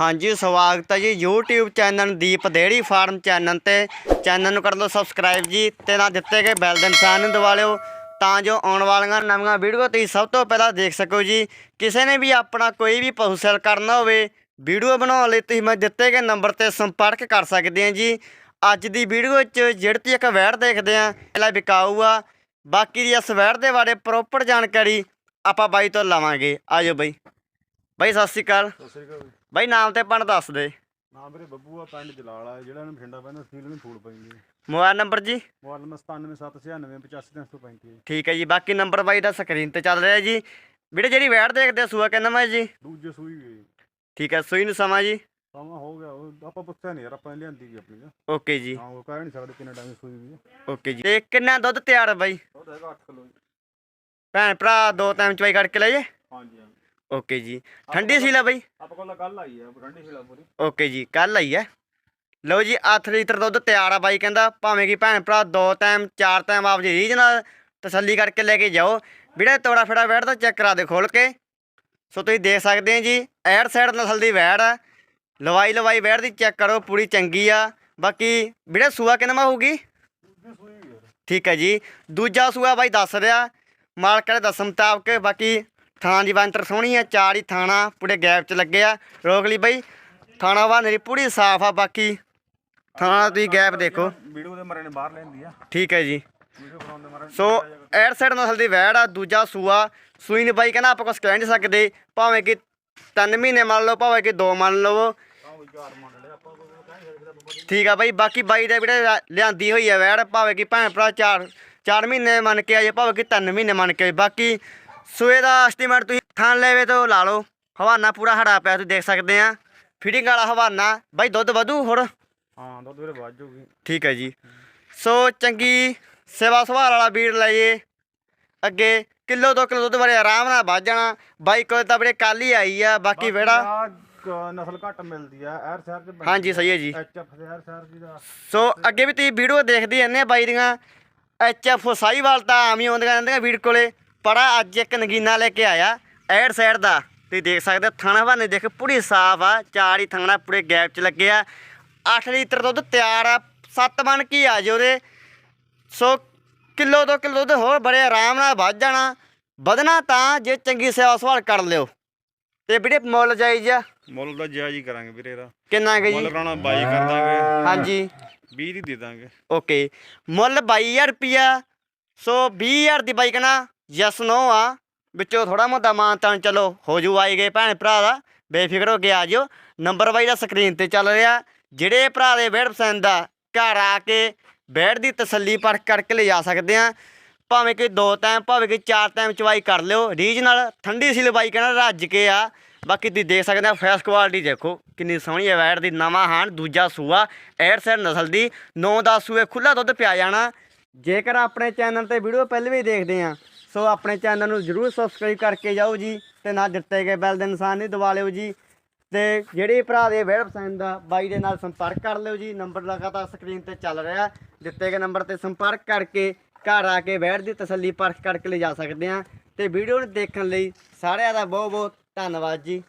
ਹਾਂਜੀ, ਸਵਾਗਤ ਹੈ ਜੀ YouTube channel Deep dairy farm channel ਤੇ। ਚੈਨਲ ਨੂੰ ਕਰ ਲਓ ਸਬਸਕ੍ਰਾਈਬ ਜੀ ਤੇ ਨਾਲ ਦਿੱਤੇ ਗਏ ਬੈਲ ਦੇ ਨਿਸ਼ਾਨ ਨੂੰ ਦਬਾ ਲਿਓ ਤਾਂ ਜੋ ਆਉਣ ਵਾਲੀਆਂ ਨਵੀਆਂ ਵੀਡੀਓ ਤੁਸੀਂ ਸਭ ਤੋਂ ਪਹਿਲਾਂ ਦੇਖ ਸਕੋ ਜੀ। ਕਿਸੇ ਨੇ ਵੀ ਆਪਣਾ ਕੋਈ ਵੀ ਪਸ਼ੂ ਸੇਲ ਕਰਨਾ ਹੋਵੇ ਵੀਡੀਓ ਬਣਾਉਣ ਲਈ ਤੁਸੀਂ ਮੈਂ ਦਿੱਤੇ ਗਏ ਨੰਬਰ ਤੇ ਸੰਪਰਕ ਕਰ ਸਕਦੇ ਆ ਜੀ। ਅੱਜ ਦੀ ਵੀਡੀਓ ਵਿੱਚ ਜਿਹੜੀ ਤੁਸੀਂ ਇੱਕ ਵੈੜ ਦੇਖਦੇ ਆ ਪਹਿਲਾਂ ਵਿਕਾਊ ਆ ਬਾਕੀ ਦੀ ਇਸ ਵੈੜ ਦੇ ਬਾਰੇ ਪ੍ਰੋਪਰ ਜਾਣਕਾਰੀ ਆਪਾਂ ਬਾਈ ਤੋਂ ਲਵਾਂਗੇ। ਆਜੋ ਬਾਈ। ਬਾਈ ਸਤਿ ਸ਼੍ਰੀ ਅਕਾਲ। ਸਤਿ ਸ੍ਰੀ ਅਕਾਲ ਬਾਈ ਨਾਮ ਤੇ ਪਣ ਦੱਸ ਦੇ। ਨਾਮ ਵੀਰੇ ਬੱਬੂ ਆ ਪਿੰਡ ਜਲਾਲਾ ਹੈ ਜਿਹੜਾ ਇਹਨੂੰ ਬਠਿੰਡਾ ਪੈਂਦਾ ਸੀਲ ਨੂੰ ਫੂਲ ਪੈਂਦੀ ਮੋਬਾਈਲ ਨੰਬਰ ਜੀ? ਮੋਬਾਈਲ ਨੰਬਰ 9779985335 ਠੀਕ ਹੈ ਜੀ ਬਾਕੀ ਨੰਬਰ ਬਾਈ ਦਾ ਸਕਰੀਨ ਤੇ ਚੱਲ ਰਿਹਾ ਜੀ। ਵੀਰੇ ਜਿਹੜੀ ਵੈਟ ਦੇਖਦੇ ਆ ਸੂਆ ਕਹਿੰਦਾ ਮੈਂ ਜੀ? ਦੂਜੇ ਸੂਈ ਗਈ ਠੀਕ ਹੈ ਸੂਈ ਨੂੰ ਸਮਾਂ ਜੀ? ਸਮਾਂ ਹੋ ਗਿਆ ਉਹ ਆਪਾਂ ਪੁੱਛਿਆ ਨਹੀਂ ਯਾਰ ਆਪਾਂ ਲਿਆਂਦੀ ਗਈ ਆਪਣੀ। ਓਕੇ ਜੀ। ਹਾਂ ਉਹ ਕਹਿ ਨਹੀਂ ਸਕਦੇ ਕਿੰਨੇ ਟਾਈਮ ਸੂਈ ਹੈ ਓਕੇ ਜੀ ਤੇ ਕਿੰਨਾ ਦੁੱਧ ਤਿਆਰ ਬਾਈ? ਤਾਂ ਹੈਗਾ 8 ਕਿਲੋ ਭੈਣ ਭਰਾ ਦੋ ਟਾਈਮ ਚਵਾਈ ਕਰਕੇ ਲੈ ਜੇ। ਹਾਂਜੀ ਓਕੇ ਜੀ। ਠੰਡੀ ਸੀ ਲੈ ਬਾਈ? ਆਪਾਂ ਕੋਲ ਕੱਲ ਆਈ ਹੈ ਠੰਡੀ ਸੀ ਪੂਰੀ। ਓਕੇ ਜੀ ਕੱਲ ਆਈ ਹੈ ਲਓ ਜੀ 8 ਲੀਟਰ ਦੁੱਧ ਤਿਆਰ ਆ ਬਾਈ ਕਹਿੰਦਾ ਭਾਵੇਂ ਕਿ ਭੈਣ ਭਰਾ ਦੋ ਟਾਈਮ ਚਾਰ ਟਾਈਮ ਆਪ ਜੀ ਰੀਝ ਨਾਲ ਤਸੱਲੀ ਕਰਕੇ ਲੈ ਕੇ ਜਾਓ। ਵੀਰੇ ਤੋੜਾ ਫੜਾ ਵੈੜ ਦਾ ਚੈੱਕ ਕਰਾ ਦੇ ਖੋਲ ਕੇ। ਸੋ ਤੁਸੀਂ ਦੇਖ ਸਕਦੇ ਆ ਜੀ ਐਡ ਸਾਈਡ ਨਸਲ ਦੀ ਵੈੜ ਆ। ਲਵਾਈ ਲਵਾਈ ਵੈੜ ਦੀ ਚੈੱਕ ਕਰੋ ਪੂਰੀ ਚੰਗੀ ਆ। ਬਾਕੀ ਵੀਰੇ ਸੂਆ ਕਿੰਨਾ ਹੋਊਗੀ ਠੀਕ ਹੈ ਜੀ। ਦੂਜਾ ਸੂਆ ਬਾਈ ਦੱਸ ਰਿਹਾ। ਮਾਲਕ ਦੇ ਦੱਸਣ ਮੁਤਾਬਕ ਬਾਕੀ ਥਾਂ ਦੀ ਬੰਤਰ ਸੋਹਣੀ ਆ ਚਾਰ ਹੀ ਥਾਣਾ ਪੂਰੇ ਗੈਪ 'ਚ ਲੱਗੇ ਆ। ਰੋਕ ਲਈ ਬਾਈ ਥਾਣਾ ਵਾ ਮੇਰੀ ਪੂਰੀ ਸਾਫ਼ ਆ ਬਾਕੀ ਥਾਣਾ ਤੁਸੀਂ ਗੈਪ ਦੇਖੋ। ਵੀਡੀਓ ਦੇ ਮਰੇ ਨੇ ਬਾਹਰ ਲੈਂਦੀ ਆ। ਠੀਕ ਹੈ ਜੀ। ਦੇ ਸੋ ਐਡ ਸਾਈਡ ਨਸਲ ਦੀ ਵੈੜ ਆ ਦੂਜਾ ਸੂਆ। ਸੂਈ ਨੇ ਬਾਈ ਕਹਿੰਦਾ ਆਪਾਂ ਕੁਛ ਕਹਿ ਨਹੀਂ ਸਕਦੇ ਭਾਵੇਂ ਕਿ 3 ਮਹੀਨੇ ਮੰਨ ਲਓ ਭਾਵੇਂ ਕਿ 2 ਮੰਨ ਲਓ। ਠੀਕ ਆ ਬਾਈ ਬਾਕੀ ਬਾਈ ਦੇ ਵੀਰੇ ਲਿਆਂਦੀ ਹੋਈ ਆ ਵੈੜ ਭਾਵੇਂ ਕਿ ਭੈਣ ਭਰਾ ਚਾਰ ਚਾਰ ਮਹੀਨੇ ਮੰਨ ਕੇ ਆਏ ਭਾਵੇਂ ਕਿ ਤਿੰਨ ਮਹੀਨੇ ਮੰਨ ਕੇ ਬਾਕੀ ਸੂਏ ਦਾ ਐਸਟੀਮੇਟ ਤੁਸੀਂ ਥਾਂ ਲੈਵੇ ਤੋਂ ਲਾ ਲਓ। ਹਵਾਨਾ ਪੂਰਾ ਹੜਾ ਪਿਆ ਤੁਸੀਂ ਦੇਖ ਸਕਦੇ ਆ। ਫੀਡਿੰਗ ਵਾਲਾ ਹਵਾਨਾ ਬਾਈ ਦੁੱਧ ਵਧੂ ਹੋਰ ਹਾਂ ਦੁੱਧ ਵੀਰੇ ਵੱਜ ਜੂਗੀ। ਠੀਕ ਹੈ ਜੀ। ਸੋ ਚੰਗੀ ਸੇਵਾ ਸੁਭਾਅ ਵਾਲਾ ਵੀਰ ਲਈਏ। ਅੱਗੇ ਕਿਲੋ ਦੋ ਕਿਲੋ ਦੁੱਧ ਬਾਰੇ ਆਰਾਮ ਨਾਲ ਵੱਜ ਜਾਣਾ। ਬਾਈ ਕੋਲ ਤਾਂ ਵੀਰੇ ਕੱਲ ਹੀ ਆਈ ਆ ਬਾਕੀ ਵਿਹੜਾ। ਨਸਲ ਘੱਟ ਮਿਲਦੀ ਆ ਐਰ ਸ਼ਹਿਰ ਚ ਹਾਂਜੀ ਸਹੀ ਹੈ ਜੀ। ਐਚਐਫ ਸ਼ਹਿਰ ਸ਼ਹਿਰ ਜੀ ਦਾ। ਸੋ ਅੱਗੇ ਵੀ ਤੁਸੀਂ ਵੀਡੀਓ ਦੇਖਦੇ ਰਹਿੰਦੇ ਆ ਬਾਈ ਦੀਆਂ। ਐਚ ਐਫ ਸਾਈਵਾਲ ਤਾਂ ਆਮ ਹੀ ਆਉਂਦੀਆਂ ਰਹਿੰਦੀਆਂ ਵੀਰ ਕੋਲੇ। ਪੜਾ ਅੱਜ ਇੱਕ ਨਗੀਨਾ ਲੈ ਕੇ ਆਇਆ ਐਡ ਸਾਈਡ ਦਾ। ਤੁਸੀਂ ਦੇਖ ਸਕਦੇ ਹੋ ਥਾਣਾ ਬਾਨੇ ਦੇਖ ਪੂਰੀ ਸਾਫ਼ ਆ ਚਾਰ ਹੀ ਥਾਣਾ ਪੂਰੇ ਗੈਪ 'ਚ ਲੱਗੇ ਆ। 8 ਲੀਟਰ ਦੁੱਧ ਤਿਆਰ ਆ 7 ਬਣ ਕੀ ਆ ਜੇ ਉਹਦੇ। ਸੋ ਕਿਲੋ ਦੋ ਕਿਲੋ ਦੁੱਧ ਹੋਰ ਬੜੇ ਆਰਾਮ ਨਾਲ ਵੱਧ ਜਾਣਾ। ਵਧਣਾ ਤਾਂ ਜੇ ਚੰਗੀ ਸੇਵਾ ਸੰਭਾਲ ਕਰ ਲਿਓ। ਤੇ ਵੀਰੇ ਮੁੱਲ ਜਾਇਜ਼ ਆ? ਮੁੱਲ ਦਾ ਜਾਇਜ਼ ਹੀ ਕਰਾਂਗੇ ਵੀਰੇ ਇਹਦਾ। ਕਿੰਨਾ ਹੈ ਮੁੱਲ ਜੀ ਕਰਾਉਣਾ 22 ਕਰ ਦਾਂਗੇ। ਹਾਂਜੀ। 20 ਦੀ ਦੇ ਦਾਂਗੇ। ਓਕੇ। ਮੁੱਲ 22000 ਰੁਪਿਆ ਸੋ 20000 ਦੀ ਬਾਈਕ ਨਾ ਯਸ ਨੋ ਆ, ਵਿੱਚੋਂ ਥੋੜਾ ਮੋਟਾ ਮਾਨ ਤਾਂ ਚਲੋ, ਹੋ ਜੂ ਆਈ ਗਏ ਭੈਣ ਭਰਾ ਦਾ, ਬੇਫਿਕਰ ਹੋ ਕੇ ਆ ਜਿਓ। ਨੰਬਰ ਵਾਈ ਦਾ ਸਕਰੀਨ ਤੇ ਚੱਲ ਰਿਹਾ, ਜਿਹੜੇ ਭਰਾ ਦੇ ਬੈਡ ਪਸੰਦ ਆ, ਘਰ ਆ ਕੇ ਬੈਠ ਦੀ ਤਸੱਲੀ ਪਰਖ ਕਰਕੇ ਲੈ ਜਾ ਸਕਦੇ ਆ। ਭਾਵੇਂ ਕਿ ਦੋ ਟਾਈਮ ਭਾਵੇਂ ਕਿ ਚਾਰ ਟਾਈਮ ਚਵਾਈ ਕਰ ਲਿਓ, ਰੀਜਨਲ ਠੰਡੀ ਸੀ ਲਵਾਈ ਕਹਿੰਦਾ ਰੱਜ ਕੇ ਆ। ਬਾਕੀ ਤੁਸੀਂ ਦੇਖ ਸਕਦੇ ਆ ਫੇਸ ਕੁਆਲਿਟੀ ਦੇਖੋ, ਕਿੰਨੀ ਸੋਹਣੀ ਹੈ ਵੈੜ ਦੀ, ਨਵਾਂ ਹਾਨ ਦੂਜਾ ਸੂਆ, ਐਡ ਸੈਡ ਨਸਲ ਦੀ 9-10 ਸੂਏ ਖੁੱਲਾ ਦੁੱਧ ਪਿਆ ਜਾਣਾ। ਜੇਕਰ ਆਪਣੇ ਚੈਨਲ ਤੇ ਵੀਡੀਓ ਪਹਿਲੇ ਵੀ ਦੇਖਦੇ ਆ ਸੋ ਆਪਣੇ ਚੈਨਲ ਨੂੰ ਜਰੂਰ ਸਬਸਕ੍ਰਾਈਬ ਕਰਕੇ ਜਾਓ ਜੀ ਤੇ ਨਾਲ ਦਿੱਤੇ ਗਏ ਬੈਲ ਦੇ ਨਿਸ਼ਾਨ ਨਹੀਂ ਦਬਾ ਲਿਓ ਜੀ। ਤੇ ਜਿਹੜੇ ਭਰਾ ਦੇ ਵੈਬ ਪਸੰਦ ਦਾ ਬਾਈ ਦੇ ਨਾਲ ਸੰਪਰਕ ਕਰ ਲਿਓ ਜੀ। ਨੰਬਰ ਲਗਾਤਾਰ ਸਕਰੀਨ ਤੇ ਚੱਲ ਰਿਹਾ। ਦਿੱਤੇ ਗਏ ਨੰਬਰ ਤੇ ਸੰਪਰਕ ਕਰਕੇ ਘਰ ਆ ਕੇ ਵੈੜ ਦੀ ਤਸੱਲੀ ਪਰਖ ਕਰਕੇ ਲੈ ਜਾ ਸਕਦੇ ਆ। ਤੇ ਵੀਡੀਓ ਨੂੰ ਦੇਖਣ ਲਈ ਸਾਰਿਆਂ ਦਾ ਬਹੁਤ ਬਹੁਤ ਧੰਨਵਾਦ ਜੀ।